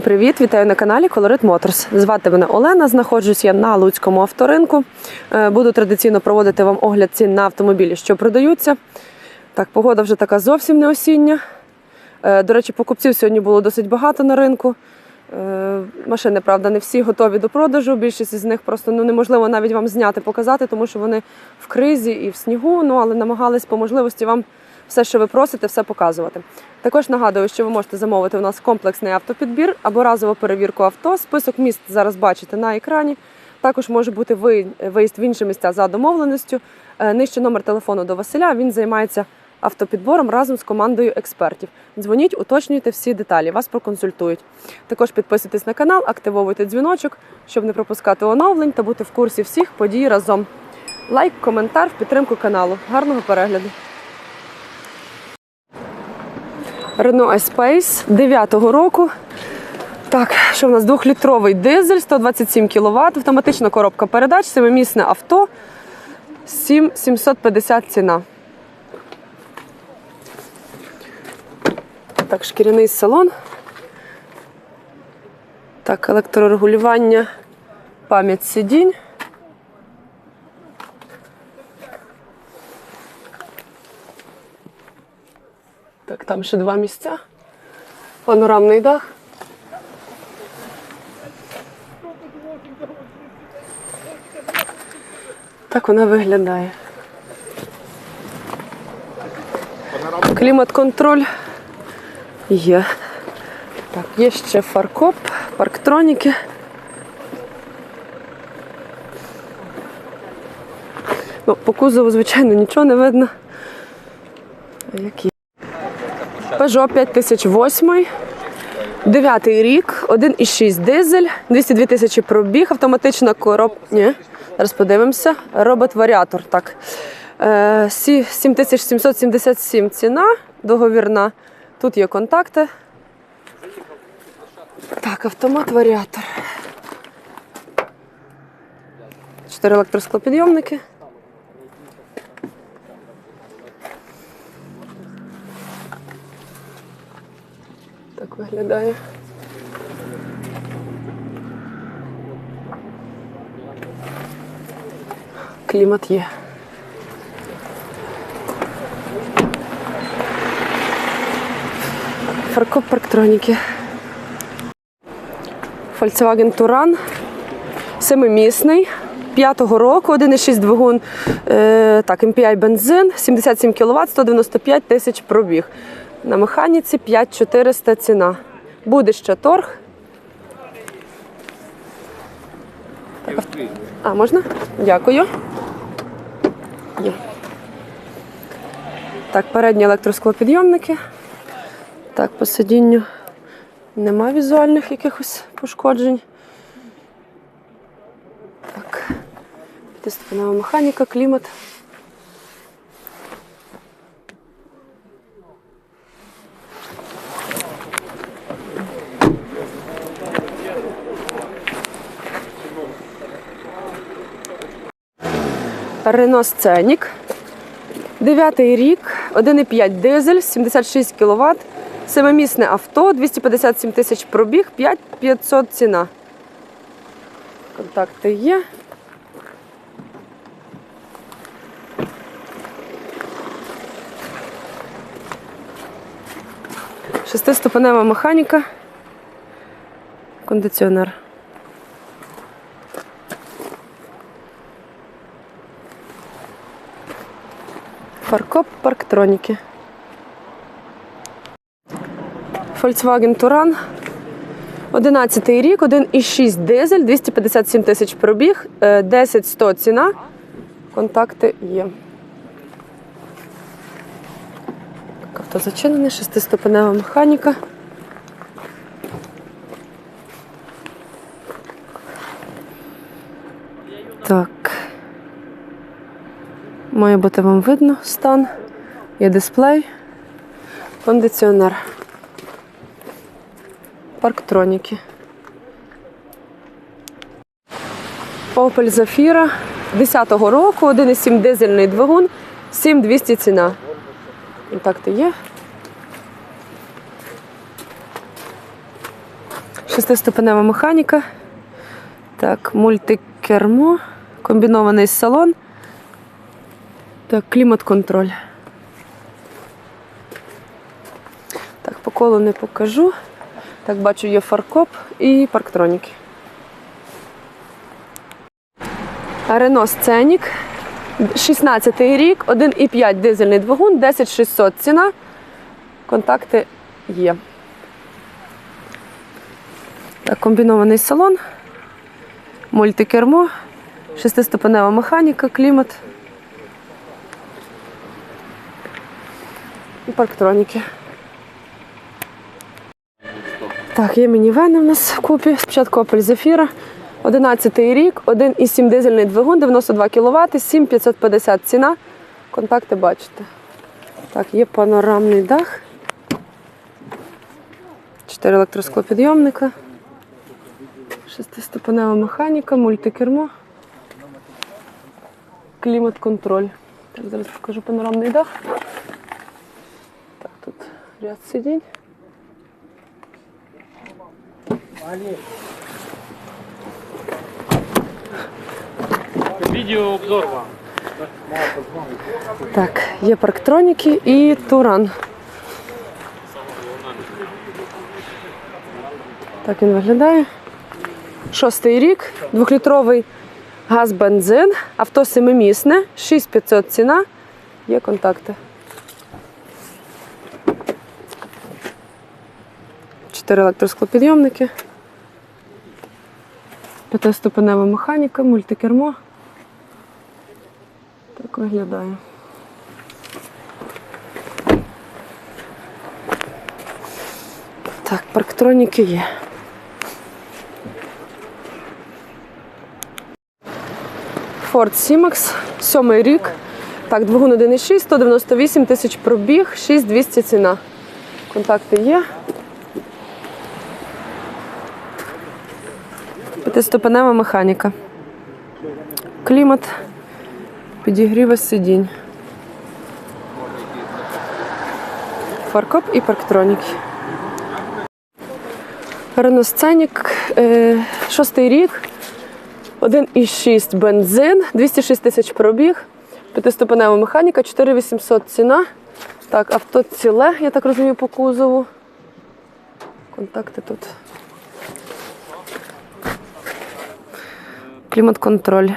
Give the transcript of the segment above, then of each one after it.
Всім привіт! Вітаю на каналі Colorit Motors. Звати мене Олена. Знаходжусь я на Луцькому авторинку. Е, Буду традиційно проводити вам огляд цін на автомобілі, що продаються. Так, погода вже така зовсім не осіння. Е, До речі, покупців сьогодні було досить багато на ринку. Е, Машини, правда, не всі готові до продажу. Більшість з них просто ну, неможливо навіть вам зняти, показати, тому що вони в кризі і в снігу. Ну але намагались по можливості вам все, що ви просите, все показувати. Також нагадую, що ви можете замовити у нас комплексний автопідбір або разову перевірку авто. Список міст зараз бачите на екрані. Також може бути виїзд в інші місця за домовленістю. Е, Нижче номер телефону до Василя. Він займається автопідбором разом з командою експертів. Дзвоніть, уточнюйте всі деталі, вас проконсультують. Також підписуйтесь на канал, активовуйте дзвіночок, щоб не пропускати оновлень та бути в курсі всіх подій разом. Лайк, коментар в підтримку каналу. Гарного перегляду! Renault Espace 9-го року. Так, що в нас двохлітровий дизель, 127 кВт, автоматична коробка передач, семимісне авто, 7750 ціна. Так, шкіряний салон. Так, електрорегулювання, пам'ять сидінь. Там ще два місця. Панорамний дах. Так вона виглядає. Клімат-контроль є. Так, є ще фаркоп, парктроніки. Ну, по кузову, звичайно, нічого не видно. Які? Peugeot 5008. Дев'ятий рік, 1,6 дизель, 202 тисячі пробіг, автоматична короб... Ні, зараз подивимося. Робот-варіатор. Так. Е, 7777 ціна, договірна. Тут є контакти. Так, автомат-варіатор. Чотири електросклопідйомники. Так виглядає. Клімат є. Фаркоп парктроніки. Volkswagen Touran. Семимісний. П'ятого року, 1,6 двигун, е, так, MPI бензин, 77 кВт, 195 тисяч пробіг. На механіці 5400 ціна. Буде ще торг. А, можна? Дякую. Є. Так, передні електросклопідйомники. Так, по сидінню нема візуальних якихось пошкоджень. Так. П'ятиступенева механіка, клімат. Рено Сценік. Дев'ятий рік, 1,5 дизель, 76 кВт, семимісне авто, 257 тисяч пробіг, 5500 ціна. Контакти є. Шестиступенева механіка. Кондиціонер. Фаркоп парктроніки. Volkswagen Туран. 11 рік, 1,6 дизель, 257 тисяч пробіг, 10 100 ціна. Контакти є. Авто зачинене, шестиступенева механіка. Так. Має бути вам видно стан. Є дисплей, кондиціонер, парктроніки. Opel Zafira 10-го року, 1,7 дизельний двигун, 7200 ціна. Контакти є. Шестиступенева механіка. Так, мультикермо, комбінований салон. Так, клімат-контроль. Так, по колу не покажу. Так, бачу, є фаркоп і парктроніки. Рено Сценік. 16 рік, 1,5 дизельний двигун, 10600 ціна. Контакти є. Так, комбінований салон, мультикермо, шестиступенева механіка, клімат. І парктроніки. Так, є мінівени в нас в купі. Спочатку Opel Zafira. 11 рік, 1,7 дизельний двигун, 92 кВт, 7550 ціна. Контакти бачите. Так, є панорамний дах. 4 електросклопідйомника. Шестиступенева механіка, мультикермо. Клімат-контроль. Так, зараз покажу панорамний дах. Ряд сидінь. Відеообзор вам. Так, є парктроніки і туран. Так він виглядає. Шостий рік, двохлітровий газ-бензин, авто семимісне, 6500 ціна. Є контакти. Чотири електросклопідйомники. П'ятиступенева механіка, мультикермо. Так виглядає. Так, парктроніки є. Ford Simax, сьомий рік. Так, двигун 1,6, 198 тисяч пробіг, 6200 ціна. Контакти є. П'ятиступенева механіка. Клімат, підігріва сидінь. Фаркоп і. Renault Scenic, е, шостий рік, 1,6 бензин, 206 тисяч пробіг, п'ятиступенева механіка, 4800 ціна. Так, авто ціле, я так розумію, по кузову. Контакти тут. Клімат-контроль.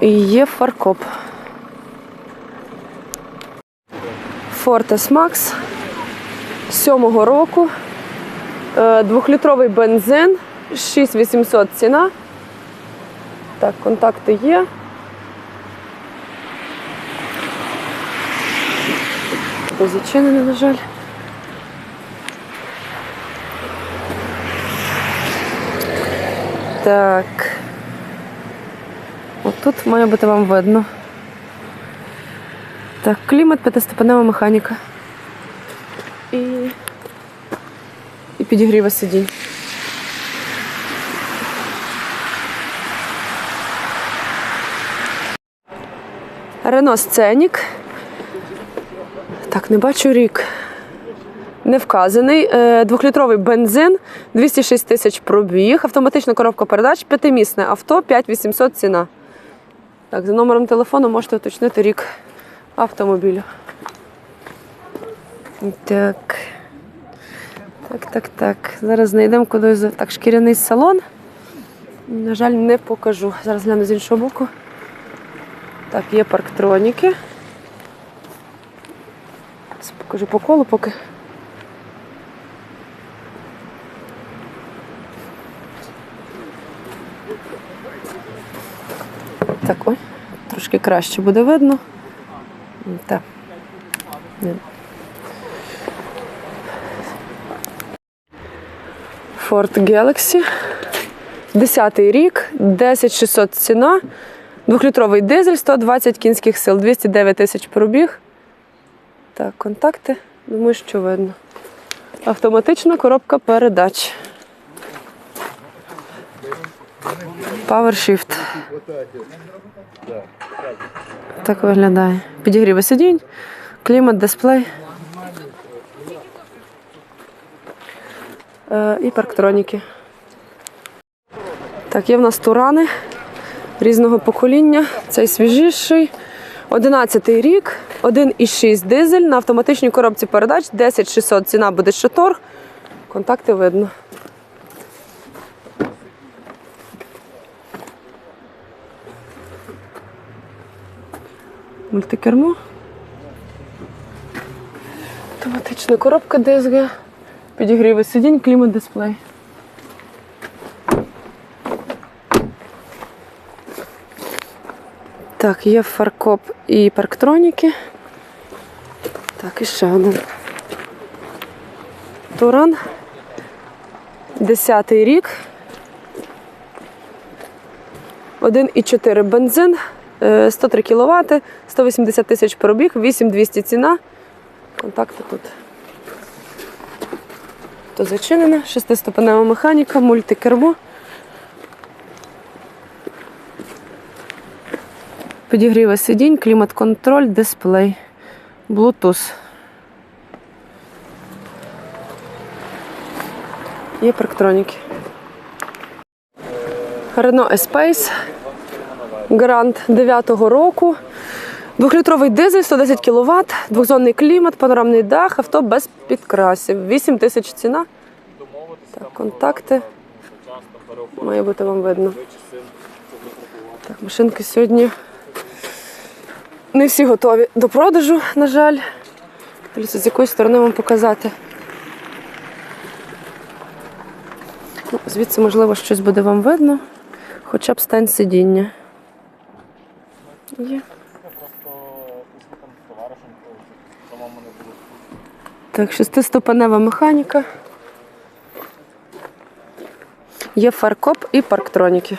І є фаркоп. Ford S-Max сьомого року. Е, Двохлітровий бензин, 6800 ціна. Так, контакти є. Зачинений, на жаль. Так. Отут має бути вам видно. Так, клімат, п'ятиступенева механіка. І, і підігріва сидінь. Рено Сценік. Так, не бачу рік. Не вказаний. Е, Двохлітровий бензин, 206 тисяч пробіг, автоматична коробка передач, п'ятимісне авто, 5800 ціна. Так, за номером телефону можете уточнити рік автомобілю. Так. Так, так, так. Зараз знайдемо кудись. Так, шкіряний салон. На жаль, не покажу. Зараз гляну з іншого боку. Так, є парктроніки. Покажу по колу поки. Так, ой, трошки краще буде видно. Так. Ford Galaxy. 10 рік, 10600 ціна, двохлітровий дизель, 120 кінських сил, 209 тисяч пробіг. Так, контакти, думаю, що видно. Автоматична коробка передач. PowerShift. Так виглядає. Підігріви сидінь, клімат, дисплей. е, і парктроніки. Так, є в нас турани різного покоління. Цей свіжіший. 11 рік, 1,6 дизель на автоматичній коробці передач, 10 600 ціна буде ще. Контакти видно. Мультикермо. Автоматична коробка DSG. Підігріви сидінь, клімат дисплей. Так, є фаркоп і парктроніки. Так, і ще один. Туран. Десятий рік. 1,4 бензин, 103 кВт, 180 тисяч пробіг, 8200 ціна. Контакти тут. То зачинене, шестиступенева механіка, мультикермо. Підігріви сидінь, клімат-контроль, дисплей, Bluetooth. Є парктроніки. Renault Espace Grand 9-го року. Двохлітровий дизель, 110 кВт, двохзонний клімат, панорамний дах, авто без підкрасів. 8 тисяч ціна. Так, контакти. Має бути вам видно. Так, машинки сьогодні не всі готові до продажу, на жаль. З якої сторони вам показати. Ну, звідси, можливо, щось буде вам видно. Хоча б стан сидіння. Є. Так, шестиступенева механіка. Є фаркоп і парктроніки.